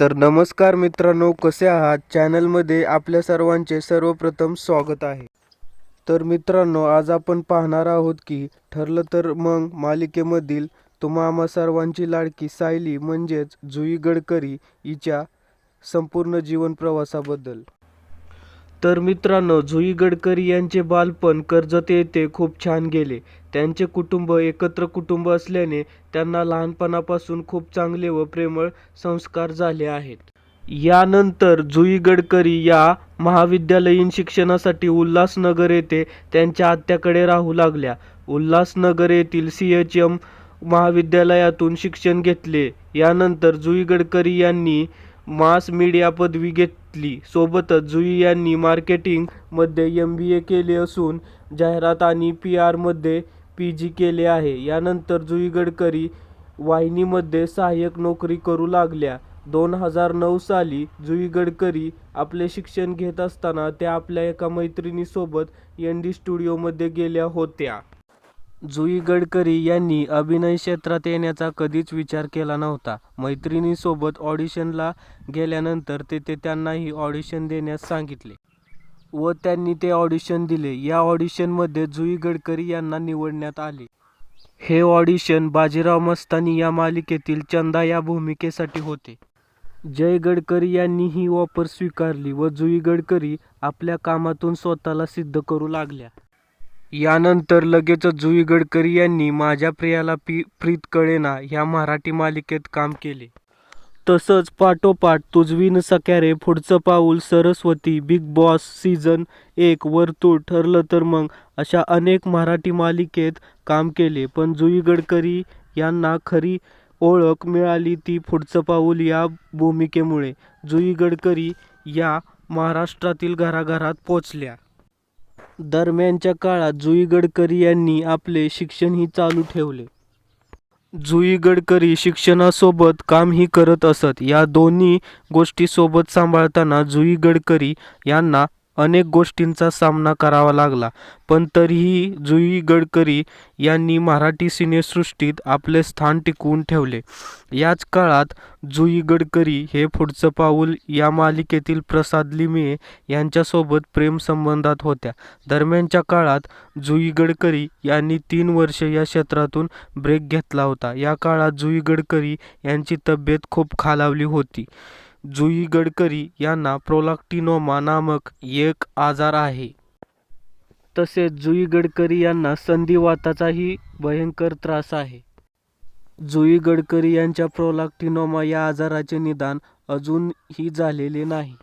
तर नमस्कार मित्रांनो कसे आहात? चॅनलमध्ये आपल्या सर्वांचे सर्वप्रथम स्वागत आहे. तर मित्रांनो आज आपण पाहणार आहोत की ठरलं तर मग मालिकेमधील तुम्हा सर्वांची लाडकी सायली म्हणजेच जुई गडकरी हिच्या संपूर्ण जीवन प्रवासाबद्दल. तर मित्रांनो जुई गडकरी यांचे बालपण कर्जत येथे खूप छान गेले. त्यांचे कुटुंब एकत्र कुटुंब असल्याने त्यांना लहानपणापासून खूप चांगले व प्रेमळ संस्कार झाले आहेत. यानंतर जुई गडकरी या महाविद्यालयीन शिक्षणासाठी उल्हासनगर येथे त्यांच्या आत्याकडे राहू लागल्या. उल्हासनगर येथील सी एच एम महाविद्यालयातून शिक्षण घेतले. यानंतर जुई गडकरी यांनी मास मीडिया पदवी घेतली सोबतच जुई यांनी मार्केटिंगमध्ये एम बी ए केले असून जाहिरात आणि पी आरमध्ये पी जी केले आहे. यानंतर जुई गडकरी वाहिनीमध्ये सहाय्यक नोकरी करू लागल्या. दोन हजार नऊ साली जुई गडकरी आपले शिक्षण घेत असताना त्या आपल्या एका मैत्रिणीसोबत एन डी स्टुडिओमध्ये गेल्या होत्या. जुई गडकरी यांनी अभिनय क्षेत्रात येण्याचा कधीच विचार केला नव्हता. मैत्रिणीसोबत ऑडिशनला गेल्यानंतर तेथे त्यांनाही ऑडिशन देण्यास सांगितले. व त्यांनी ते ऑडिशन दिले. या ऑडिशनमध्ये जुई गडकरी यांना निवडण्यात आले. हे ऑडिशन बाजीराव मस्तानी या मालिकेतील चंदा या भूमिकेसाठी होते. जय गडकरी यांनी ही ऑफर स्वीकारली व जुई गडकरी आपल्या कामातून स्वतःला सिद्ध करू लागल्या. यानंतर लगेचच जुई गडकरी यांनी माझ्या प्रियाला पी प्रीत कळेना ह्या मराठी मालिकेत काम केले. तसंच पाठोपाठ तुझवीन सक्यारे पुढचं पाऊल सरस्वती बिग बॉस सीझन एक वर्तुळ ठरलं तर मग अशा अनेक मराठी मालिकेत काम केले. पण जुई गडकरी यांना खरी ओळख मिळाली ती पुढचं पाऊल या भूमिकेमुळे. जुई गडकरी या महाराष्ट्रातील घराघरात पोचल्या. दरम्यानच्या काळात जुई गडकरी यांनी आपले शिक्षणही चालू ठेवले. जुई गडकरी शिक्षणासोबत कामही करत असत. या दोन्ही गोष्टी सोबत सांभाळताना जुई गडकरी यांना अनेक गोष्टींचा सामना करावा लागला. पण तरीही जुई गडकरी यांनी मराठी सिनेसृष्टीत आपले स्थान टिकवून ठेवले. याच काळात जुई गडकरी हे पुढचं पाऊल या मालिकेतील प्रसाद लिमये यांच्यासोबत प्रेमसंबंधात होत्या. दरम्यानच्या काळात जुई गडकरी यांनी तीन वर्ष या क्षेत्रातून ब्रेक घेतला होता. या काळात जुई गडकरी यांची तब्येत खूप खालावली होती. जुई गडकरी यांना प्रोलाक्टिनोमा नामक एक आजार आहे. तसेच जुई गडकरी यांना संधिवाताचाही भयंकर त्रास आहे. जुई गडकरी यांच्या प्रोलाक्टिनोमा या आजाराचे निदान अजूनही झालेले नाही.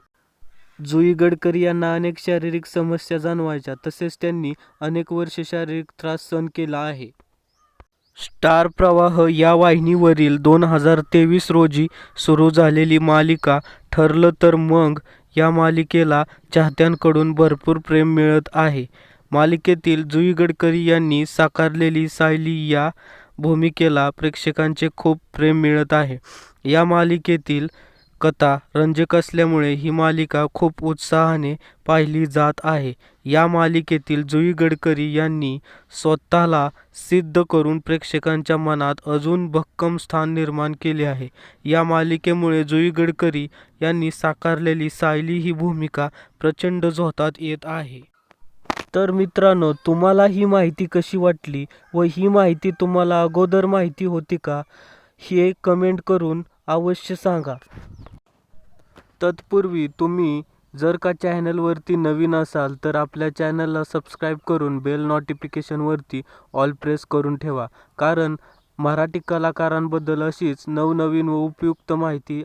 जुई गडकरी यांना अनेक शारीरिक समस्या जाणवायच्या तसेच त्यांनी अनेक वर्षे शारीरिक त्रास सहन केला आहे. स्टार प्रवाह या वाहिनीवरील दोन हजार तेवीस रोजी सुरू झालेली मालिका ठरलं तर मग या मालिकेला चाहत्यांकडून भरपूर प्रेम मिळत आहे. मालिकेतील जुई गडकरी यांनी साकारलेली सायली या भूमिकेला प्रेक्षकांचे खूप प्रेम मिळत आहे. या मालिकेतील कथा रंजक असल्यामुळे ही मालिका खूप उत्साहाने पाहिली जात आहे. या मालिकेतील जुई गडकरी यांनी स्वतःला सिद्ध करून प्रेक्षकांच्या मनात अजून भक्कम स्थान निर्माण केले आहे. या मालिकेमुळे जुई गडकरी यांनी साकारलेली सायली ही भूमिका प्रचंड झोतात येत आहे. तर मित्रांनो तुम्हाला ही माहिती कशी वाटली व ही माहिती तुम्हाला अगोदर माहिती होती का हे कमेंट करून अवश्य सांगा. तत्पूर्वी तुम्ही जर का चॅनलवरती नवीन असाल तर आपल्या चॅनलला सबस्क्राईब करून बेल नोटिफिकेशनवरती ऑल प्रेस करून ठेवा. कारण मराठी कलाकारांबद्दल अशीच नवनवीन व उपयुक्त माहिती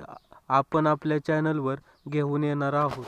आपण आपल्या चॅनलवर घेऊन येणार आहोत.